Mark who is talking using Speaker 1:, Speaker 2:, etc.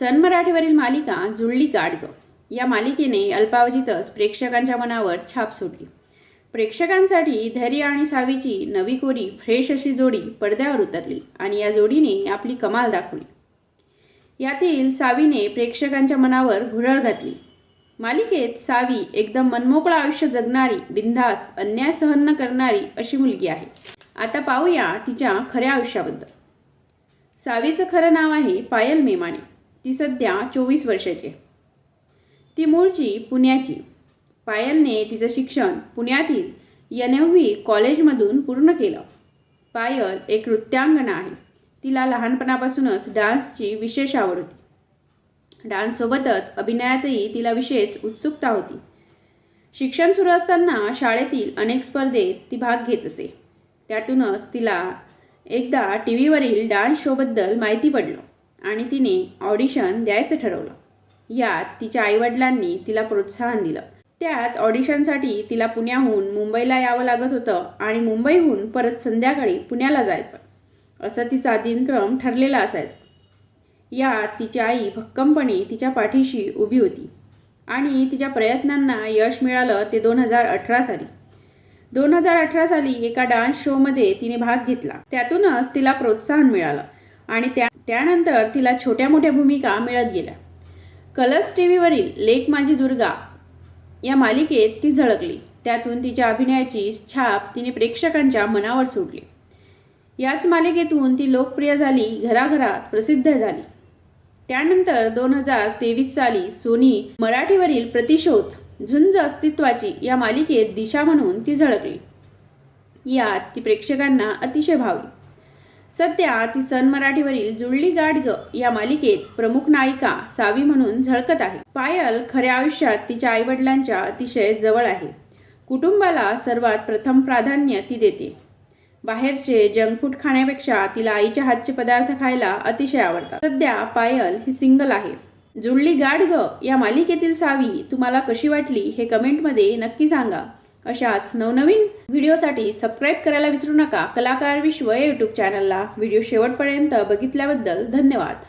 Speaker 1: सन मराठीवरील मालिका जुळली गाडगं या मालिकेने अल्पावधीतच प्रेक्षकांच्या मनावर छाप सोडली. प्रेक्षकांसाठी धैर्य आणि सावीची नवी कोरी फ्रेश अशी जोडी पडद्यावर उतरली आणि या जोडीने आपली कमाल दाखवली. यातील सावीने प्रेक्षकांच्या मनावर भुरळ घातली. मालिकेत सावी एकदम मनमोकळं आयुष्य जगणारी बिनधास्त अन्याय सहन न करणारी अशी मुलगी आहे. आता पाहूया तिच्या खऱ्या आयुष्याबद्दल. सावीचं खरं नाव आहे पायल मेमाणी ती सध्या चोवीस वर्षाची ती मूळची पुण्याची. पायलने तिचं शिक्षण पुण्यातील एन एव व्ही कॉलेजमधून पूर्ण केलं. पायल एक नृत्यांगना आहे. तिला लहानपणापासूनच डान्सची विशेष आवड होती. डान्ससोबतच अभिनयातही तिला विशेष उत्सुकता होती. शिक्षण सुरू असताना शाळेतील अनेक स्पर्धेत ती भाग घेत असे. त्यातूनच तिला एकदा टी व्हीवरील डान्स शोबद्दल माहिती पडलं. आणि तिने ऑडिशन द्यायचं ठरवलं. यात तिच्या आईवडिलांनी तिला प्रोत्साहन दिलं. त्यात ऑडिशनसाठी तिला पुण्याहून मुंबईला यावं लागत होतं आणि मुंबईहून परत संध्याकाळी पुण्याला जायचं. असं तिचा दिनक्रम ठरलेला असायचा. यात तिची आई भक्कमपणे तिच्या पाठीशी उभी होती आणि तिच्या प्रयत्नांना यश मिळालं ते दोन हजार अठरा साली. दोन हजार अठरा साली एका डान्स शोमध्ये तिने भाग घेतला. त्यातूनच तिला प्रोत्साहन मिळालं आणि त्या त्यानंतर तिला छोट्या मोठ्या भूमिका मिळत गेल्या. कलर्स टी व्हीवरील लेख माझी दुर्गा या मालिकेत ती झळकली. त्यातून तिच्या अभिनयाची छाप तिने प्रेक्षकांच्या मनावर सोडली. याच मालिकेतून ती लोकप्रिय झाली घराघरात प्रसिद्ध झाली. त्यानंतर दोन हजार तेवीस साली सोनी मराठीवरील प्रतिशोध झुंज अस्तित्वाची या मालिकेत दिशा म्हणून ती झळकली. यात ती प्रेक्षकांना अतिशय भावली. सध्या ती सन मराठीवरील जुळली गाडग या मालिकेत प्रमुख नायिका सावी म्हणून झळकत आहे. पायल खऱ्या आयुष्यात तिच्या आईवडिलांच्या अतिशय जवळ आहे. कुटुंबाला सर्वात प्रथम प्राधान्य ती देते. बाहेरचे जंक फूड खाण्यापेक्षा तिला आईच्या हातचे पदार्थ खायला अतिशय आवडतात. सध्या पायल ही सिंगल आहे. जुळली गाडग या मालिकेतील सावी तुम्हाला कशी वाटली हे कमेंटमध्ये नक्की सांगा. अशाच नवनवीन व्हिडिओसाठी सबस्क्राईब करायला विसरू नका. कलाकार विश्व या यूट्यूब चॅनलला व्हिडिओ शेवटपर्यंत बघितल्याबद्दल धन्यवाद.